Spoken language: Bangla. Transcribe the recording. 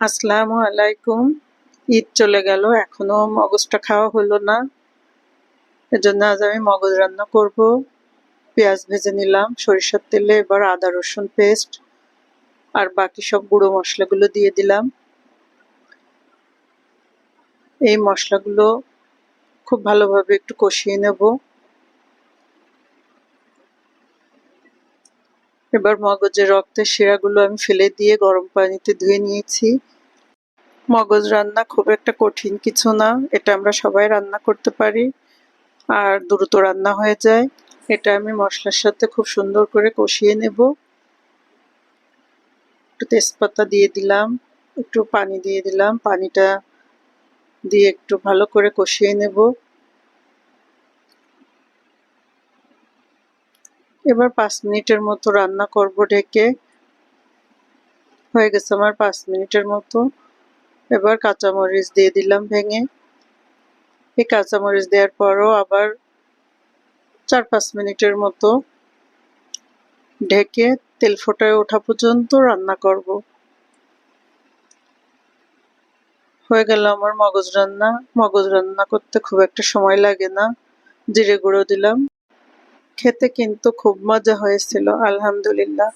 আসসালামু আলাইকুম। ঈদ চলে গেল, এখনও মগজটা খাওয়া হলো না। এজন্য আজ আমি মগজ রান্না করব। পেঁয়াজ ভেজে নিলাম, সরিষার তেলে, এবার আদা, রসুন পেস্ট, আর বাকি সব গুঁড়ো মশলাগুলো দিয়ে দিলাম। এই মশলাগুলো খুব ভালোভাবে একটু কষিয়ে নেব। এবার মগজের রক্তের শিরাগুলো আমি ফেলে দিয়ে গরম পানিতে ধুয়ে নিয়েছি। মগজ রান্না খুব একটা কঠিন কিছু না, এটা আমরা সবাই রান্না করতে পারি। আর দ্রুত রান্না হয়ে যায়, এটা আমি মশলার সাথে খুব সুন্দর করে কষিয়ে নেব। একটু তেজপাতা দিয়ে দিলাম, একটু পানি দিয়ে দিলাম, পানিটা দিয়ে একটু ভালো করে কষিয়ে নেব। এবার পাঁচ মিনিটের মতো রান্না করব ঢেকে। হয়ে গেছে আমার পাঁচ মিনিটের মতো। এবার কাঁচামরিচ দিয়ে দিলাম ভেঙে। এই কাঁচামরিচ দেওয়ার পরও আবার চার পাঁচ মিনিটের মতো ঢেকে তেল ফোটায় ওঠা পর্যন্ত রান্না করব। হয়ে গেল আমার মগজ রান্না। মগজ রান্না করতে খুব একটা সময় লাগে না। জিরে গুঁড়ো দিলাম। খেতে কিন্তু খুব মজা হয়েছিল আলহামদুলিল্লাহ।